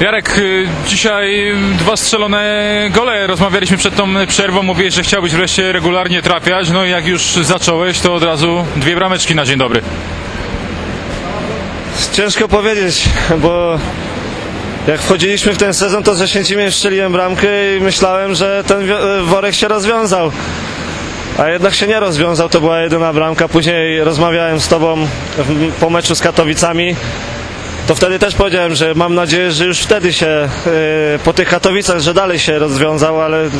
Jarek, y, dzisiaj dwa strzelone gole. Rozmawialiśmy przed tą przerwą, mówiłeś, że chciałbyś wreszcie regularnie trafiać. No i jak już zacząłeś, to od razu dwie brameczki na dzień dobry. Ciężko powiedzieć, bo jak wchodziliśmy w ten sezon, to ze Święcimiem strzeliłem bramkę i myślałem, że ten wio- worek się rozwiązał. A jednak się nie rozwiązał, to była jedyna bramka. Później rozmawiałem z tobą po meczu z Katowicami. To wtedy też powiedziałem, że mam nadzieję, że już wtedy się e, po tych Katowicach, że dalej się rozwiązał, ale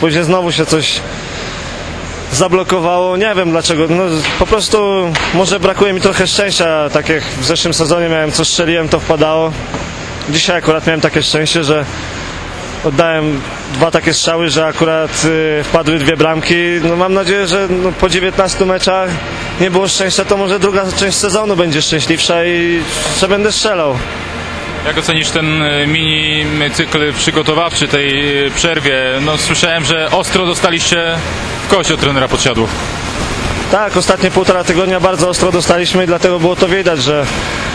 później znowu się coś zablokowało. Nie wiem dlaczego. No, po prostu może brakuje mi trochę szczęścia. Tak jak w zeszłym sezonie miałem, co strzeliłem, to wpadało. Dzisiaj akurat miałem takie szczęście, że oddałem dwa takie strzały, że akurat y, wpadły dwie bramki. No, mam nadzieję, że no, po 19 meczach nie było szczęścia, to może druga część sezonu będzie szczęśliwsza i że będę strzelał. Jak ocenisz ten y, mini cykl przygotowawczy tej y, przerwie? No słyszałem, że ostro dostaliście w kość od trenera podsiadłów. Tak, ostatnie półtora tygodnia bardzo ostro dostaliśmy i dlatego było to widać, że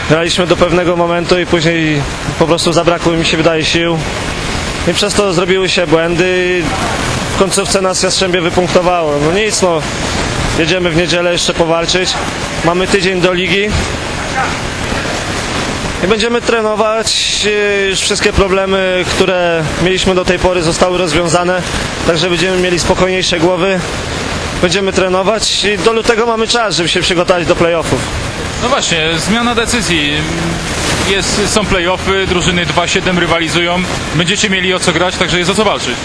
graliśmy do pewnego momentu i później po prostu zabrakło mi się wydaje sił i przez to zrobiły się błędy. W końcówce nas Jastrzębie wypunktowało. No nic, no. Jedziemy w niedzielę jeszcze powalczyć, mamy tydzień do ligi. I będziemy trenować, już wszystkie problemy, które mieliśmy do tej pory zostały rozwiązane, także będziemy mieli spokojniejsze głowy. Będziemy trenować i do lutego mamy czas, żeby się przygotować do playoffów. No właśnie, zmiana decyzji. Jest, są playoffy, drużyny 2-7 rywalizują. Będziecie mieli o co grać, także jest o co walczyć.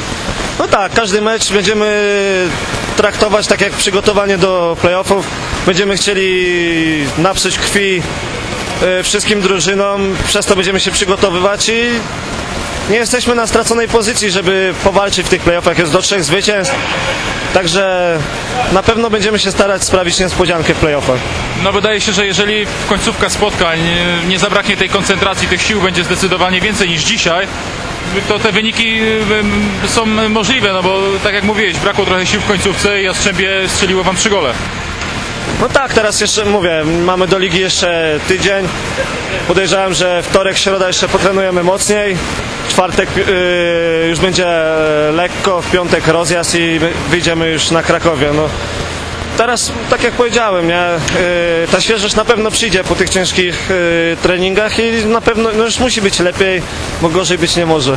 No tak, każdy mecz będziemy traktować tak jak przygotowanie do playoffów. Będziemy chcieli napsuć krwi e, wszystkim drużynom, przez to będziemy się przygotowywać i nie jesteśmy na straconej pozycji, żeby powalczyć w tych playoffach. Jest do trzech zwycięstw, także na pewno będziemy się starać sprawić niespodziankę w playoffach. No wydaje się, że jeżeli w końcówka spotkań nie zabraknie tej koncentracji, tych sił będzie zdecydowanie więcej niż dzisiaj, to te wyniki są możliwe, no bo tak jak mówiłeś, brakło trochę sił w końcówce i Jastrzębie strzeliło wam trzy gole. No tak, teraz jeszcze mówię, mamy do ligi jeszcze tydzień. Podejrzewam, że wtorek, środa jeszcze potrenujemy mocniej. Czwartek yy, już będzie lekko, w piątek rozjazd i wyjdziemy już na Krakowie. No, teraz, tak jak powiedziałem, nie, yy, ta świeżość na pewno przyjdzie po tych ciężkich yy, treningach i na pewno no już musi być lepiej, bo gorzej być nie może.